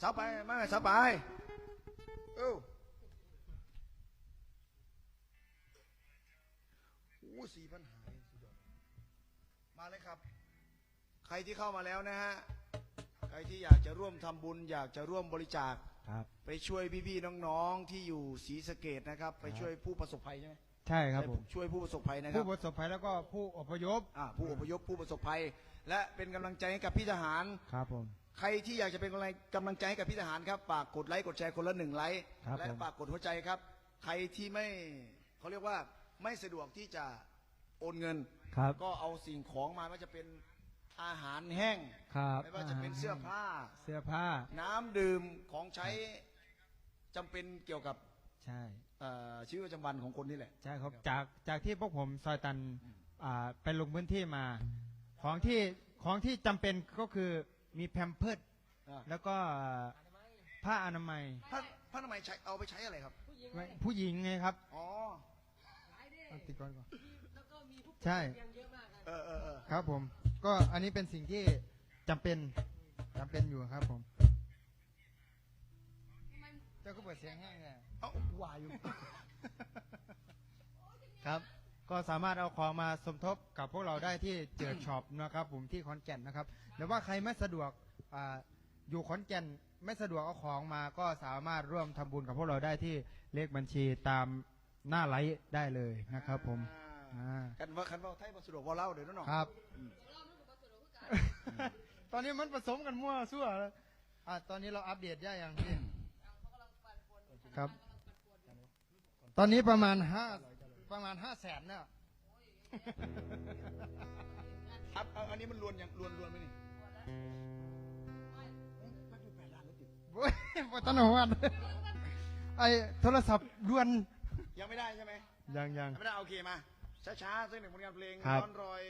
สาวไปไม่ไม่สาวไปเอ้าโอ้สี่พันหายสุดยอดมาเลยครับ ใครที่เข้ามาแล้วนะฮะ ใครที่อยากจะร่วมทำบุญ อยากจะร่วมบริจาคครับไปช่วยพี่ๆน้องๆที่อยู่ศรีสะเกดนะครับ ไปช่วยผู้ประสบภัยใช่ไหมใช่ครับผมช่วยผู้ประสบภัยนะครัผู้บประสบภัยแล้วก็ผู้อพยพอ่าผู้อพยพผู้ประสบภัย และเป็นกำลังใจให้กับพี่ทหารครับผม ใครที่อยากจะเป็นกำลังกำลังใจให้กับพี่ทหารครับฝากกดไลค์กดแชร์คนละหนึ่งไลค์ครับและผม ฝากกดหัวใจครับ ใครที่ไม่เขาเรียกว่าไม่สะดวกที่จะโอนเงิน ครับ ก็เอาสิ่งของมาไม่ว่าจะเป็นอาหารแห้ง ครับไม่ว่าจะเป็นเสื้อผ้า เสื้อผ้า น้ำดื่มของใช้จำเป็นเกี่ยวกับใช่ เอ่อชีวิตประจำวันของคนนี่แหละ ใช่ครับ จาก จากที่พวกผมซอยตัน อ่า ไปลงพื้นที่มา ของที่ ของที่จำเป็นก็คือ มีแพมเพิร์ดอ่า แล้วก็ผ้าอนามัยผ้าผ้าทำไมยใช้เอาไปใช้อะไรครับไว้ผู้หญิงไงครับอ๋อเอาติดก่อนก่อน แล้วก็มีผู้ใช่ เตียงเยอะมากนะเออเออเออครับผม ก็อันนี้เป็นสิ่งที่จำเป็นจำเป็นอยู่ครับผมเจ้าก็เปิดเสียงแห้งเลย เอ้าว่าอยู่ ครับ ก็สามารถเอาของมาสมทบกับพวกเราได้ที่เจิดช็อปนะครับ ผมที่ขอนแก่นนะครับ หรือว่าใครไม่สะดวกอาอยู่ขอนแก่นไม่สะดวกเอาของมาก็สามารถร่วมทำบุญกับพวกเราได้ที่เลขบัญชีตามหน้าไลฟ์ได้เลยนะครับ ผมอ่าอ่ากันว่าคันว่าไทยบสะดวกว่าเล่าเดี๋ยวน้องครับ ตอนนี้มันผสมกันมั่วซั่วแล้วอะตอนนี้เราอัปเดตได้ยังพี่ครับ ตอนนี้ประมาณห้า ประมาณห้าแสนเนี่ยครับเอาอันนี้มันรวนยังรวนรวนไหมนี่ไม่ดูแปดล้านแล้วติดโอ้ยปตนวันไอโทรศัพท์ด่วนยังไม่ได้ใช่ไหมยังยังยังไม่ได้โอเคมาช้าๆสักหนึ่งผลงานเพลงครับย้อนรอย